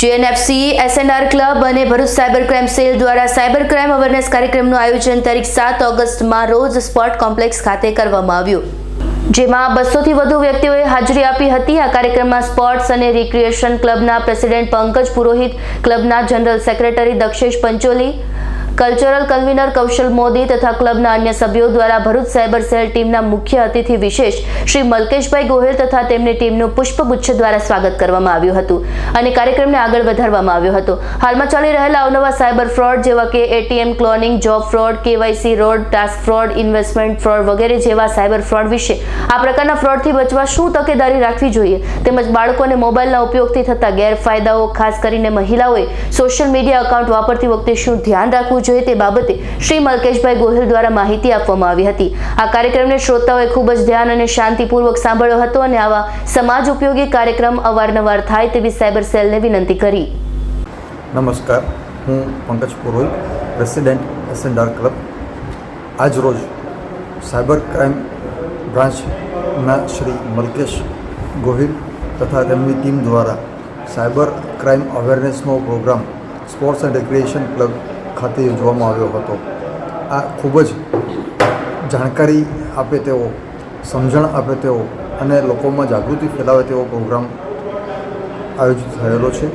GNFC SNR club અને Bharuch cyber crime cell દ્વારા cyber crime awareness કાર્યક્રમનું આયોજન તારીખ સાત ઓગસ્ટમાં રોજ સ્પોર્ટ કોમ્પ્લેક્સ ખાતે કરવામાં આવ્યું. જેમાં બસોથી વધુ વ્યક્તિઓએ હાજરી આપી હતી. આ કાર્યક્રમમાં સ્પોર્ટ્સ અને રિક્રિએશન ક્લબના president Pankaj Purohit, ક્લબના general secretary Dakshesh Pancholi cultural convener Kaushal Modi તથા ક્લબના અન્ય સભ્યો દ્વારા ભરૂચ સાયબર સેલ ટીમના મુખ્ય અતિથિ વિશેષ શ્રી મલકેશભાઈ ગોહિલ તથા તેમની ટીમનું પુષ્પગુચ્છ દ્વારા સ્વાગત કરવામાં આવ્યું હતું અને કાર્યક્રમને આગળ વધારવામાં આવ્યો હતો. હાલમાં ચાલી રહેલા અવનવા સાયબર ફ્રોડ જેવા કે ATM cloning, job fraud, KYC fraud, task fraud, investment fraud વગેરે જેવા સાયબર ફ્રોડ વિશે આ પ્રકારના ફ્રોડથી બચવા શું તકેદારી રાખવી જોઈએ તેમજ બાળકોને મોબાઈલના ઉપયોગથી થતા ગેરફાયદાઓ ખાસ કરીને મહિલાઓએ સોશિયલ મીડિયા એકાઉન્ટ વાપરતી વખતે શું ધ્યાન રાખવું જોઈએ તે બાબતે શ્રી મલકેશભાઈ ગોહિલ દ્વારા માહિતી આપવામાં આવી હતી. આ કાર્યક્રમને શ્રોતાઓએ ખૂબ જ ધ્યાન અને શાંતિપૂર્વક સાંભળ્યો હતો અને આવા સમાજ ઉપયોગી કાર્યક્રમ અવારનવાર થાય તેવી સાયબર સેલને વિનંતી કરી. નમસ્કાર. હું Pankaj Purohit president SNR club. આજ રોજ સાયબર ક્રાઇમ બ્રાન્ચના શ્રી મલકેશ ગોહિલ તથા તેમની ટીમ દ્વારા cyber crime અવેરનેસનો programme sports and recreation club ખાતે યોજવામાં આવ્યો હતો. આ ખૂબ જ જાણકારી આપે તેવો સમજણ આપે તેવો અને લોકોમાં જાગૃતિ ફેલાવે તેવો પ્રોગ્રામ આયોજિત થયેલો છે.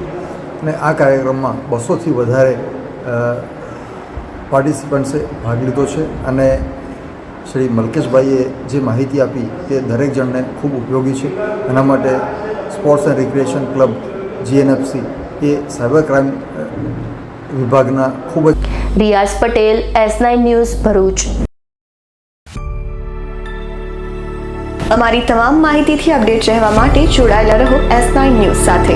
અને આ કાર્યક્રમમાં બસોથી વધારે પાર્ટિસિપન્ટ્સે ભાગ લીધો છે અને શ્રી મલકેશભાઈએ જે માહિતી આપી તે દરેક જણને ખૂબ ઉપયોગી છે. એના માટે sports and recreation club GNFC A cyber crime વિભાગના ખૂબ જ Riyaz Patel S nine news Bharuch. અમારી તમામ માહિતીથી અપડેટ રહેવા માટે જોડાયેલા રહો એસ નાઇન ન્યૂઝ સાથે.